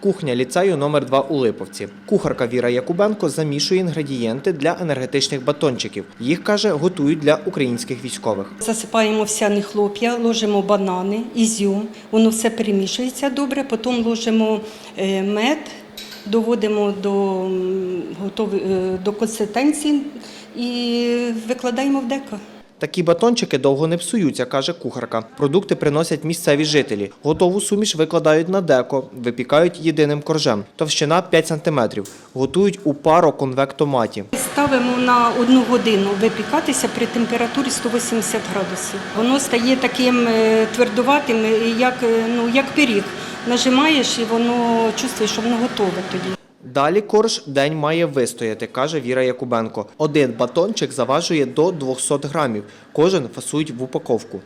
Кухня ліцею номер 2 у Липовці. Кухарка Віра Якубенко замішує інгредієнти для енергетичних батончиків. Їх каже, готують для українських військових. Засипаємо всяні хлоп'я, ложимо банани, ізюм, воно все перемішується добре, потім ложимо е, мед, доводимо до, готові, е, до консистенції і викладаємо в деко. Такі батончики довго не псуються, каже кухарка. Продукти приносять місцеві жителі. Готову суміш викладають на деко, випікають єдиним коржем. Товщина 5 см. Готують у пароконвектоматі. Ставимо на одну годину випікатися при температурі 180 градусів. Воно стає таким е, твердуватим, е, як, е, ну, як пиріг. Нажимаєш і воно чувствуєш, що воно готове тоді. Далі корж день має вистояти, каже Віра Якубенко. Один батончик заважує до 200 грамів. Кожен фасують в упаковку.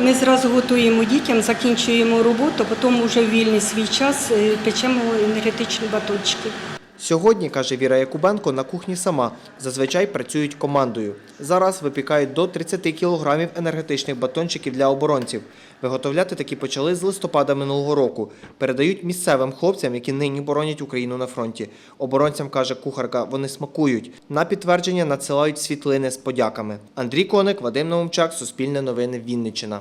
Ми зразу готуємо дітям, закінчуємо роботу, потім вже вільний свій час е, печемо енергетичні батончики. Сьогодні, каже Віра Якубенко, на кухні сама. Зазвичай працюють командою. Зараз випікають до 30 кілограмів енергетичних батончиків для оборонців. Виготовляти такі почали з листопада минулого року. Передають місцевим хлопцям, які нині боронять Україну на фронті. Оборонцям, каже кухарка, вони смакують. На підтвердження надсилають світлини з подяками. Андрій Коник, Вадим Наумчак, Суспільне новини, Вінниччина.